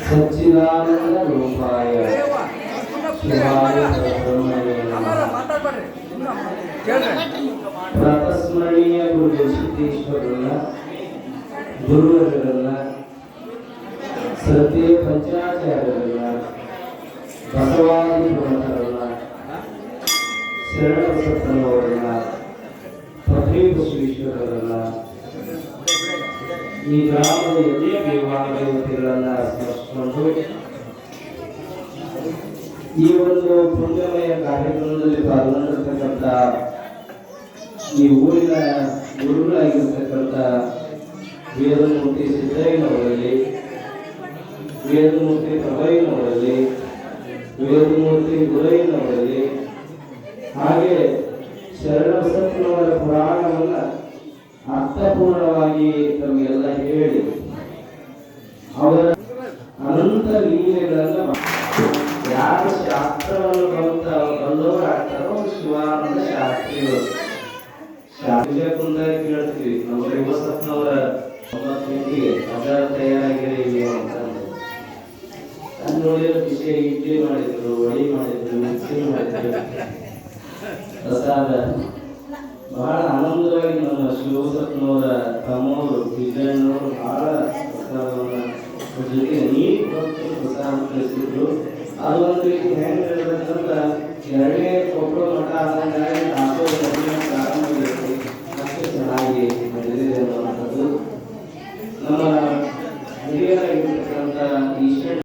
ಸಚ್ಚಿದಾನಂದ ರೂಪಾಯ ಶಿವಾಯ ಬ್ರಹ್ಮಣೇ ನಮಃ. ಪ್ರಾತಸ್ಮರಣೀಯ ಗುರು ಸಿದ್ದೇಶ್ವರನ್ನ ಗುರುವರನ್ನ ಸತ್ಯ ಪಂಚಾಚಾರ್ಯರನ್ನ ಬಸವಾದಿ ಪ್ರಮುಖರನ್ನ ಶರಣ ಈ ಗ್ರಾಮದ ಎಲ್ಲೇ ಸ್ಮರಿಸಿಕೊಂಡು, ಈ ಒಂದು ಪುಣ್ಯಮಯ ಕಾರ್ಯಕ್ರಮದಲ್ಲಿ ಪಾಲ್ಗೊಂಡಿರ್ತಕ್ಕಂಥ ಈ ಊರಿನ ಗುರುಗಳಾಗಿರ್ತಕ್ಕಂಥ ವೇದಮೂರ್ತಿ ಸಿದ್ದಯ್ಯನವರಲ್ಲಿ, ವೇದಮೂರ್ತಿ ಪ್ರಭಯ್ಯನವರಲ್ಲಿ, ವೇದಮೂರ್ತಿ ಗುರಯ್ಯನವರಲ್ಲಿ, ಹಾಗೆ ಶರಣಬಸಪ್ಪನವರ ಪುರಾಣವನ್ನ ಅರ್ಥಪೂರ್ಣವಾಗಿ ತಮಗೆಲ್ಲ ಹೇಳಿ ಅವರ ಅನಂತ ಲೀಲೆಗಳನ್ನ ಯಾರು ಶಾಸ್ತ್ರವನ್ನು ಬಂದ ಬಂದವರು ಆಗ್ತಾರೋ ಶಿವಾನಂದ ಶಾಸ್ತ್ರಿಗಳು. ಶಾಸ್ತ್ರೀಯ ಕೇಳ್ತೀವಿ ನಮ್ಮ ಯುವ ಒಂಬತ್ತು ಗಂಟೆಗೆ ಅದರ ತಯಾರಾಗಿರಿ ಅಂತ ಅಂತಂದು ನಾನು ವಿಷಯ ಇಡ್ಲಿ ಮಾಡಿದ್ರು, ವಡಿ ಮಾಡಿದ್ರು ಮಿಕ್ಸಿ ಮಾಡಿದ್ರು. ಪ್ರಸಾದ. ಬಹಳ ವಿಜಯನವರು ಬಹಳ ಪ್ರಸಾದವನ್ನ ಅವ್ರ ಜೊತೆಗೆ ನೀರು ಕೊಟ್ಟು ಪ್ರಸಾರ ಕಳಿಸಿದ್ರು ಅದೊಂದು ರೀತಿ ಹೆಂಗೆ ಹೇಳ್ಬೇಕಂದ್ರ ಎರಡನೇ ದಾಸೋಹ